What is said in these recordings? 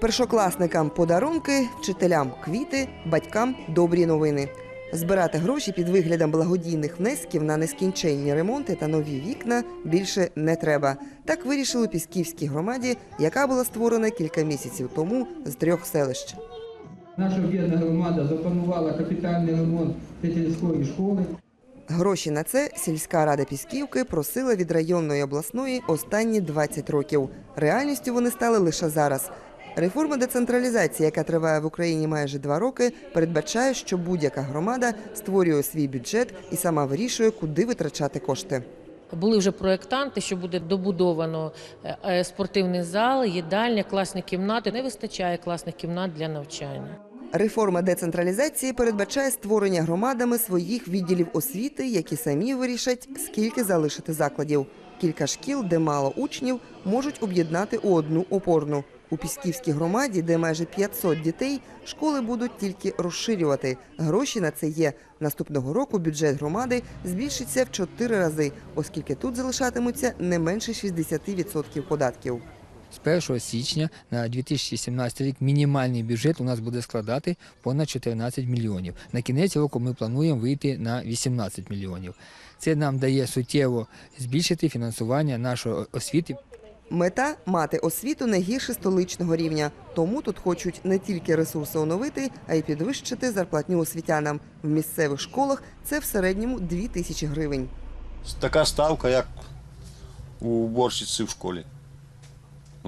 Першокласникам подарунки, вчителям квіти, батькам добрі новини. Збирати гроші під виглядом благодійних внесків на нескінченні ремонти та нові вікна більше не треба. Так вирішили Пісківській громаді, яка була створена кілька місяців тому з трьох селищ. Наша об'єднана громада запланувала капітальний ремонт Петельської школи. Гроші на це сільська рада Пісківки просила від районної обласної останні 20 років. Реальністю вони стали лише зараз. Реформа децентралізації, яка триває в Україні майже два роки, передбачає, що будь-яка громада створює свій бюджет і сама вирішує, куди витрачати кошти. Були вже проєктанти, що буде добудовано е, е, спортивний зал, їдальня, класні кімнати. Не вистачає класних кімнат для навчання. Реформа децентралізації передбачає створення громадами своїх відділів освіти, які самі вирішать, скільки залишити закладів. Кілька шкіл, де мало учнів, можуть об'єднати у одну опорну. У Пісківській громаді, де майже 500 дітей, школи будуть тільки розширювати. Гроші на це є. Наступного року бюджет громади збільшиться в чотири рази, оскільки тут залишатимуться не менше 60% податків. З 1 січня на 2017 рік мінімальний бюджет у нас буде складати понад 14 мільйонів. На кінець року ми плануємо вийти на 18 мільйонів. Це нам дає суттєво збільшити фінансування нашої освіти. Мета мати освіту не гірше столичного рівня. Тому тут хочуть не тільки ресурси оновити, а й підвищити зарплатню освітянам. В місцевих школах це в середньому 2 тисячі гривень. Така ставка, як у уборщиці в школі.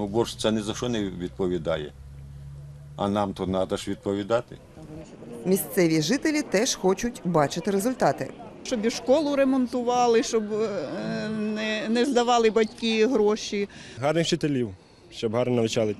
Ну, Уборщиця ні за що не відповідає. А нам то треба ж відповідати. Місцеві жителі теж хочуть бачити результати. щоб і школу ремонтували, щоб е, не, не здавали батьки гроші. гарних вчителів, щоб гарно навчали.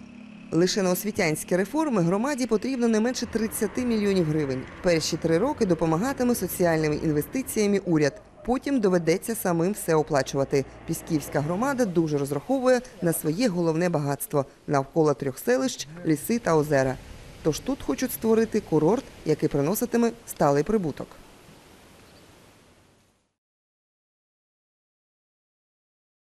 Лише на освітянські реформи громаді потрібно не менше 30 мільйонів гривень. Перші три роки допомагатиме соціальними інвестиціями уряд. Потім доведеться самим все оплачувати. Пісківська громада дуже розраховує на своє головне багатство навколо трьох селищ, ліси та озера. Тож тут хочуть створити курорт, який приноситиме сталий прибуток.